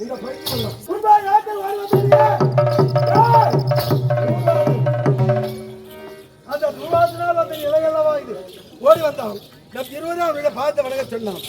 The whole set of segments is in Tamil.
இந்த அந்த நூலாசினால் வந்த இலையல்லவா இது? ஓடி வந்தான். நம் இருவரும் அவனை பார்த்து வணங்க சொன்னான்.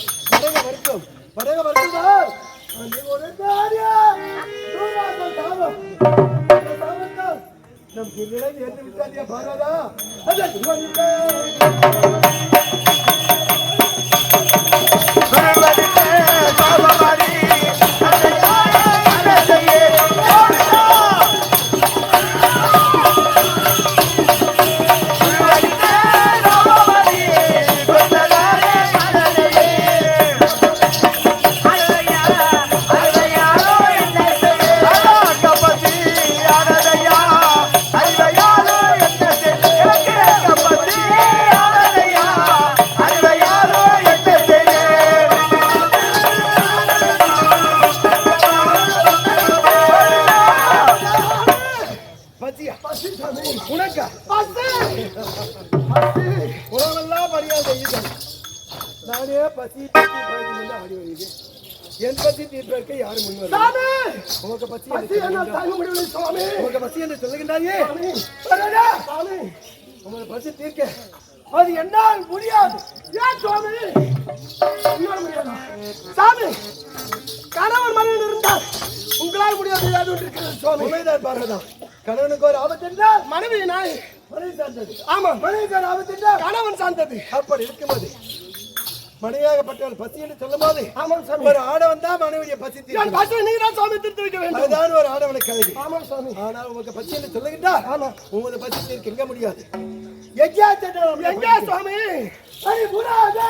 தாங்க முடியவில்லை சுவாமி. உமக்கு பசி என்று சொல்லுகின்றாயே. சாமி உமக்கு பசி தீர்க்க. அது என்னால் முடியாது. ஏன் சுவாமி? சாமி கணவன் மனைவி இருந்தால் உங்களால் முடியாது ஏதாவது ஒன்று இருக்கிறது சுவாமி. உண்மைதான் கணவனுக்கு ஒரு ஆபத்து என்றால் மனைவி நாய் மனைவி சார்ந்தது. ஆமா மனைவி ஆபத்து என்றால் கணவன் சார்ந்தது. அப்படி இருக்கும்போது மனைவியாகப்பட்டவள் பசி என்று சொல்லும் போது ஆமாம் சாமி. ஒரு ஆடவன் தான் மனைவியை பசி தீர்க்கிறான். பசி நீங்க தான் சுவாமி திருத்தி வைக்க வேண்டும். அதுதான் ஒரு ஆடவனுக்கு அழகு ஆமாம் சுவாமி ஆனால் உமக்கு பசி என்று சொல்லுகின்றார் ஆமா. உமது பசி தீர்க்க எங்க முடியாது. எங்கேயா சென்றாலும் எங்கே சுவாமி ஐ, முராதா!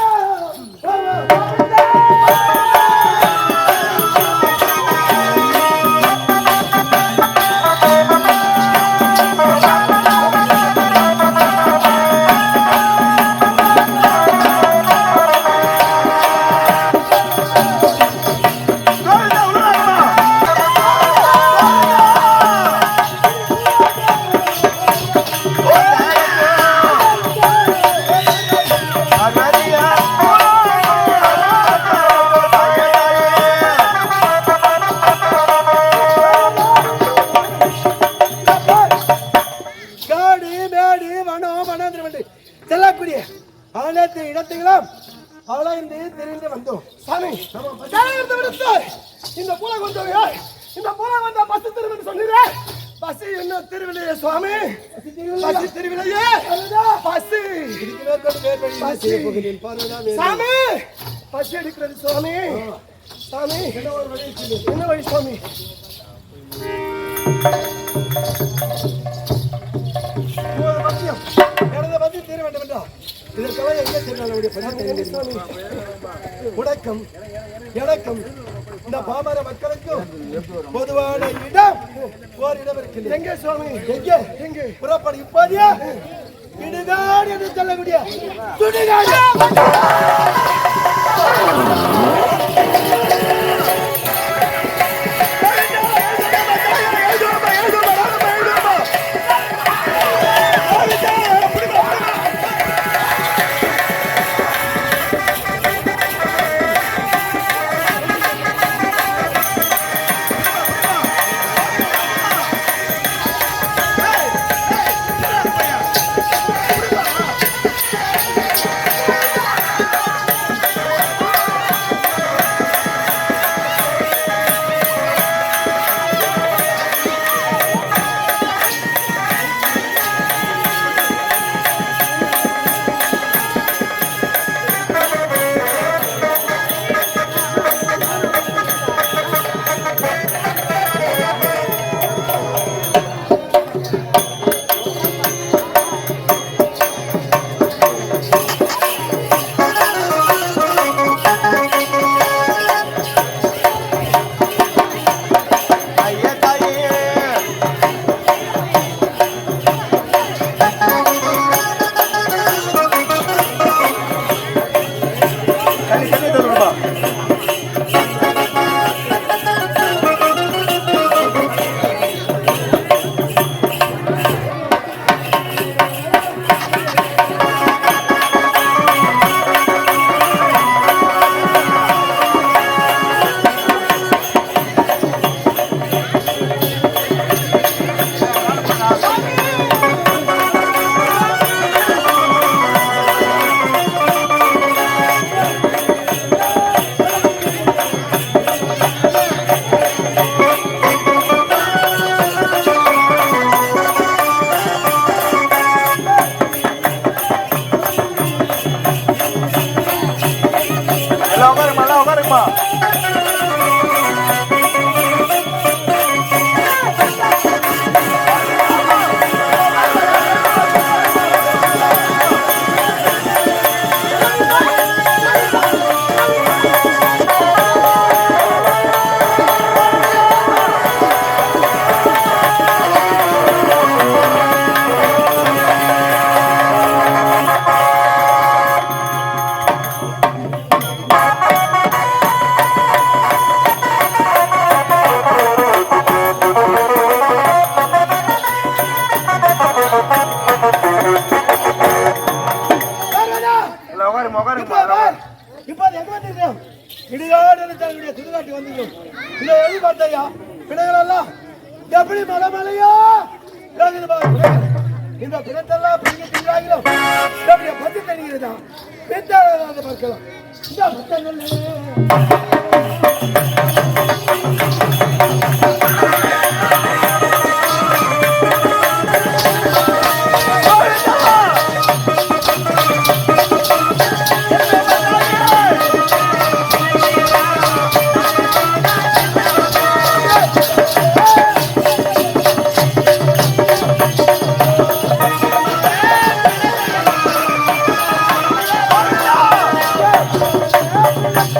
இந்த பூலை வந்த பஸ் திருவிழா சொன்னீரே பஸ் என்ன திருவிழையே சுவாமி? பஸ் திருவிழையே வேறு சாமி. பஸ் எடுக்கிறது சுவாமி. சாமி. என்ன வழி சுவாமி? இதற்கெல்லாம் எங்கே சென்றால் அவருடைய பணி தெரியும் உடக்கம். எனக்கும் இந்த பாமர மக்களுக்கும் பொதுவான இடம் ஓர் இடம் இருக்கின்றது எங்கே சுவாமி? எங்கே? எங்கே? புறப்படு இப்போதே இடுகாடு என்று சொல்லக்கூடிய சுடுகாடு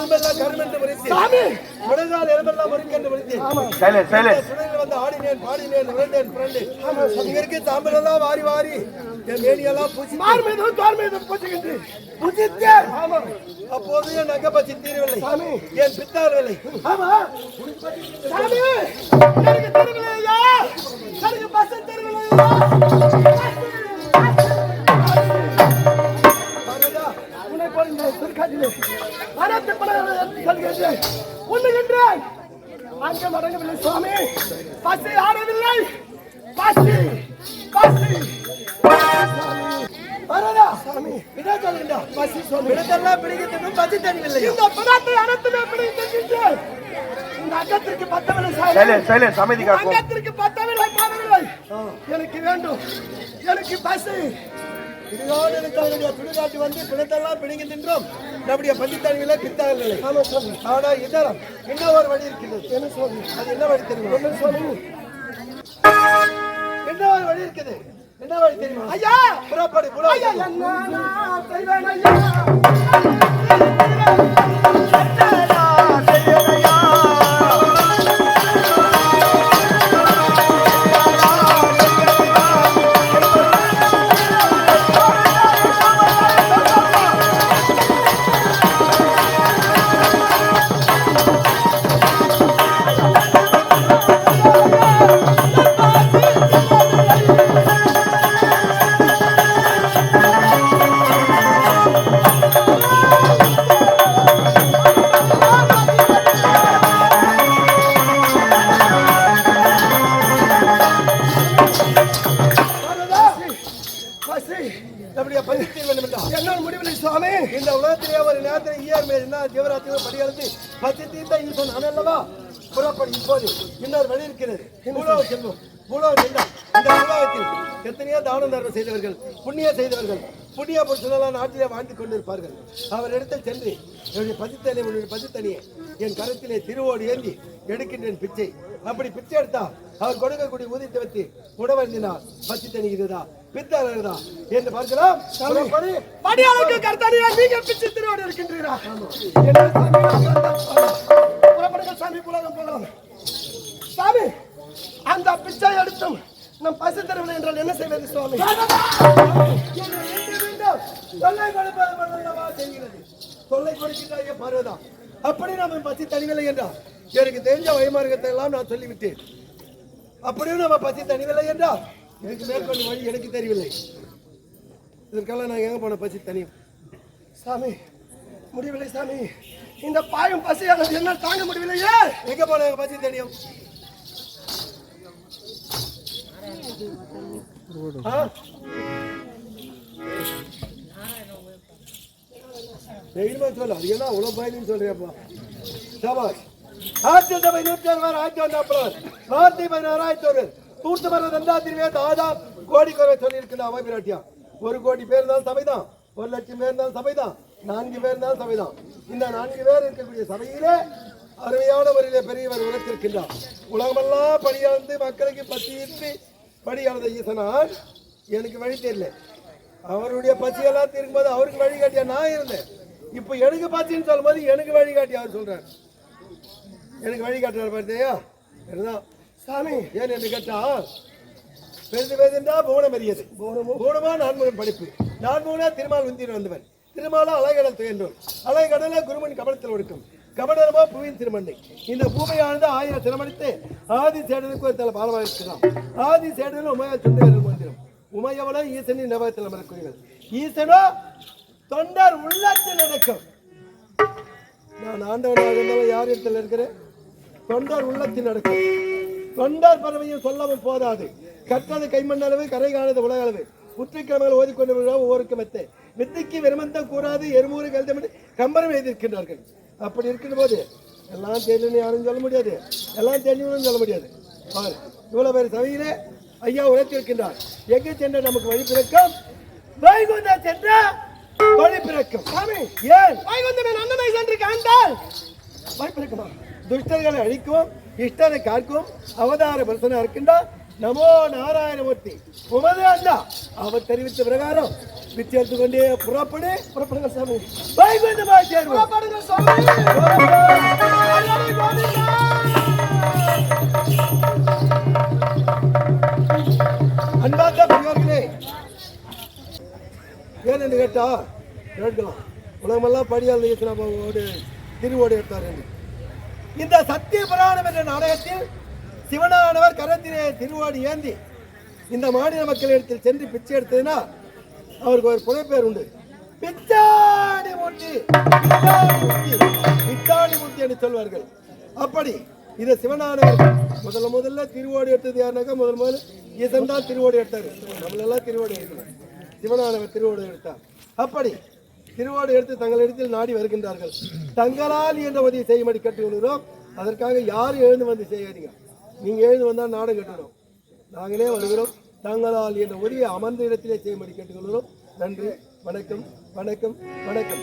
எலும்பெல்லாம் கருமென்று முறித்து சாமி! முடங்கால் எலும்பெல்லாம் முறுக்கென்று முறித்து சைலண்ட் சைலண்ட் சுடலில் வந்து ஆடினேன் பாடினேன் விரண்டேன் புரண்டு. இங்க இருக்க சாம்பலெல்லாம் வாரி வாரி. என் மேனியெல்லாம் பூசி மார் மீது தோல் மீது பூச்சுக்கிட்டு புசித்தேன். ஆமா. அப்போது என் தீரவில்லை. சாமி. என் பித்தாரவில்லை ஆமா. சாமி! எனக்கு தெரியலையா எனக்கு பஸ் தெரியலையா திருக்காட்டிலே அனைத்து பணங்களை சொல்கிறேன் உண்ணுகின்றேன். அங்கே மடங்கவில்லை சுவாமி. பசி ஆடவில்லை பசி பசி. பாருடா, சாமி இதோ சொல்லுங்கடா. பசி சுவாமி. பிணத்தெல்லாம் பிடிக்க தின்னும் பசி தணிவில்லை இந்த பணத்தை அனைத்துமே பிடிக்கின்றேன் இந்த அங்கத்திற்கு பத்தவில்லை சாமி. அங்கத்திற்கு பத்தவில்லை போதவில்லை எனக்கு வேண்டும். எனக்கு பசி. இதுதான் எனக்கு சுடுகாட்டு வந்து பிணத்தெல்லாம் பிடிங்க தின்றோம். நம்முடைய பசி தணிவில்லை பித்தாரவில்லை ஆமா சுவாமி. ஆனா இதரம் இன்னும் ஒரு வழி இருக்கிறது என்ன சுவாமி? அது என்ன வழி தெரியுமா? என்ன சுவாமி? என்ன ஒரு வழி இருக்குது? என்ன வழி தெரியுமா? ஐயா! புறப்படு ஐயா புறப்படு என்ன நான் செய்வேன் ஐயா. இப்போது இன்னொரு வழி இருக்கிறது. பூலோக செல்வம் பூலோக செல்வம். இந்த உலகத்தில் எத்தனையோ தானம் தர்மம் செய்தவர்கள் புண்ணிய செய்தவர்கள் புண்ணிய புருஷனெல்லாம் நாட்டிலே வாழ்ந்து கொண்டிருப்பார்கள். அவர் இடத்தில் சென்று என்னுடைய பதித்தனை உன்னுடைய பதித்தனியை என் கரத்திலே திருவோடு ஏந்தி எடுக்கின்றேன் பிச்சை. அப்படி பிச்சை எடுத்தா அவர் கொடுக்கக்கூடிய ஊதியத்தை வைத்து உணவருந்தினார் பசி தணிகிறதா பித்தா என்று பார்க்கலாம். படியாளுக்கு கர்த்தரியா நீங்க பிச்சு திருவோடு இருக்கின்றீரா? கொடுங்க சாமி புலகம் போகலாம். சாமி அந்த பிச்சை எடுத்தும் நம் பசி தரவில்லை என்றால் என்ன செய்வது சுவாமி? தொல்லை கொடுப்பது மட்டுமல்லவா செய்கிறது. தொல்லை கொடுக்கின்றாய பார்வதா. அப்படி நம்ம பசி தனிவில்லை என்றால் எனக்கு தெரிஞ்ச வைமார்க்கத்தை எல்லாம் நான் சொல்லிவிட்டேன். அப்படியும் நம்ம பசி தனிவில்லை என்றால் எனக்கு மேற்கொண்டு வழி எனக்கு தெரியவில்லை. இதற்கெல்லாம் நான் எங்கே போன பசி தனியும் சாமி முடியவில்லை சாமி. இந்த பாயும் பசியானது என்னால் தாங்க முடியவில்லையே? எங்க போன பசி தெரியும்? ஆ? தைரியமா சொல்லு அது என்ன அவ்வளவு பயன்னு சொல்றியப்பா? சபாஷ் ஆயிரத்தி சபை நூற்றி அறுபது ஆயிரத்தி ஒன்று அப்புறம் நாற்பத்தி பதினாறு ஆயிரத்தி ஒரு தூர்த்து வர ரெண்டாயிரத்தி இருபது ஆதாம் கோடி குறை சொல்லியிருக்கிற அவை பிராட்டியா ஒரு கோடி பேர் இருந்தாலும் சபைதான் ஒரு லட்சம் பேர் இருந்தாலும் சபைதான். நான்கு பேர் இருந்தாலும் சபைதான். இந்த நான்கு பேர் இருக்கக்கூடிய சபையிலே அருமையான முறையிலே பெரியவர் உழைத்திருக்கின்றார். உலகமெல்லாம் பணியாழ்ந்து மக்களுக்கு பசியின்றி பணியாளத ஈசனால் எனக்கு வழி தெரியல. அவருடைய பசியெல்லாம் தீர்க்கும்போது அவருக்கு வழிகாட்டியா நான் இருந்தேன். இப்போ எனக்கு பசின்னு சொல்லும்போது எனக்கு வழிகாட்டி அவர் சொல்றாரு. எனக்கு வழிகாட்டுறாரு பார்த்தியா இதுதான் சாமி ஏன் என்று கேட்டா பெருது பெருந்தா போனம் எரியது போனமா? நான்முகன் படிப்பு. நான்முகனா திருமால் உந்திர வந்தவன். திருமாலா அலைகடல் துயன்றோம் அலைகடல குருமன் கபடத்தில் ஒடுக்கும். கபடரமா புவியின் திருமண்ணை இந்த பூமையானது ஆயிரம் திருமணித்து ஆதி சேடனுக்கு ஒரு தலை பாலமாக இருக்கலாம் ஆதி சேடனும் உமையா சுந்தரர்கள் மந்திரம். உமையவளோ ஈசனின் நவகத்தில் அமரக்கூடியவர். ஈசனோ தொண்டர் உள்ளத்தில் நடக்கும். நான் ஆண்டவனாக இருந்தாலும் யார் இடத்துல இருக்கிறேன்? தொண்டர் உள்ளத்தில் நடக்கும். தொண்டர் பறவையும் சொல்லவும் போதாது. கற்றது கைமண்ணளவு கரை காணது உலக அளவு உற்றுக்கிழமைகள் ஓதிக்கொண்டு ஒவ்வொருக்கு மெத்தை வித்தைக்கு வெறுமந்தம் கூறாது எருமூறு கழுதமிட்டு கம்பரம் எழுதியிருக்கின்றார்கள். அப்படி இருக்கின்ற போது எல்லாம் தெரியலன்னு யாரும் சொல்ல முடியாது. எல்லாம் தெரிஞ்சவனும் சொல்ல முடியாது. பாரு இவ்வளவு பேர் சபையிலே ஐயா உழைத்திருக்கின்றார். எங்கே சென்ற நமக்கு வழி பிறக்கும்? வைகுந்தா சென்ற வழி பிறக்கும். ஏன்? வைகுந்தமே நன்னமை சென்று காண்டால் பயப்பிருக்குமா துஷ்டர்களை அழிக்கும் இஷ்டரை காக்கும் அவதார பரிசனா இருக்கின்றார் நமோ நாராயணமூர்த்தி. உமது அண்ணா. அவர் தெரிவித்த பிரகாரம் வித்தியாசத்து கொண்டே புறப்படு புறப்படுங்க சாமி. வைகுந்தமாக சேர்வோம் புறப்படுங்க சாமி அழகை கோவிந்தா. அன்பார்ந்த பெரியோர்களே ஏன் என்று கேட்டா கேட்கலாம் உலகமெல்லாம் படியால் ஈஸ்வராபாவோடு திருவோடு எடுத்தார் இந்த சத்திய புராணம் என்ற நாடகத்தில் சிவனானவர் கரத்திலே திருவாடி ஏந்தி இந்த மாநில மக்களிடத்தில் சென்று பிச்சை எடுத்ததுன்னா அவருக்கு ஒரு புனைப்பெயர் உண்டு. பிச்சாடி மூர்த்தி பிச்சாடி பிச்சாடி என்று சொல்வார்கள். அப்படி இதை சிவனானவர் முதல்ல முதல்ல திருவோடு எடுத்தது யாருனாக்கா முதல் முதல்ல ஈசன் தான் திருவோடு எடுத்தார். நம்மளெல்லாம் திருவோடி எடுக்கணும் சிவனானவர் திருவோடு எடுத்தார். அப்படி திருவோடு எடுத்து தங்களிடத்தில் நாடி வருகின்றார்கள். தங்களால் என்ற உதவி செய்யும்படி கட்டுகிறோம் அதற்காக யாரும் எழுந்து வந்து செய்யாதீங்க. நீங்கள் எழுந்து வந்தால் நாடு கட்டணும் நாங்களே வருகிறோம். தங்களால் என்ற உதவியை அமர்ந்த இடத்திலே செய்யும்படி கேட்டுக்கொள்கிறோம். நன்றி. வணக்கம். வணக்கம். வணக்கம்.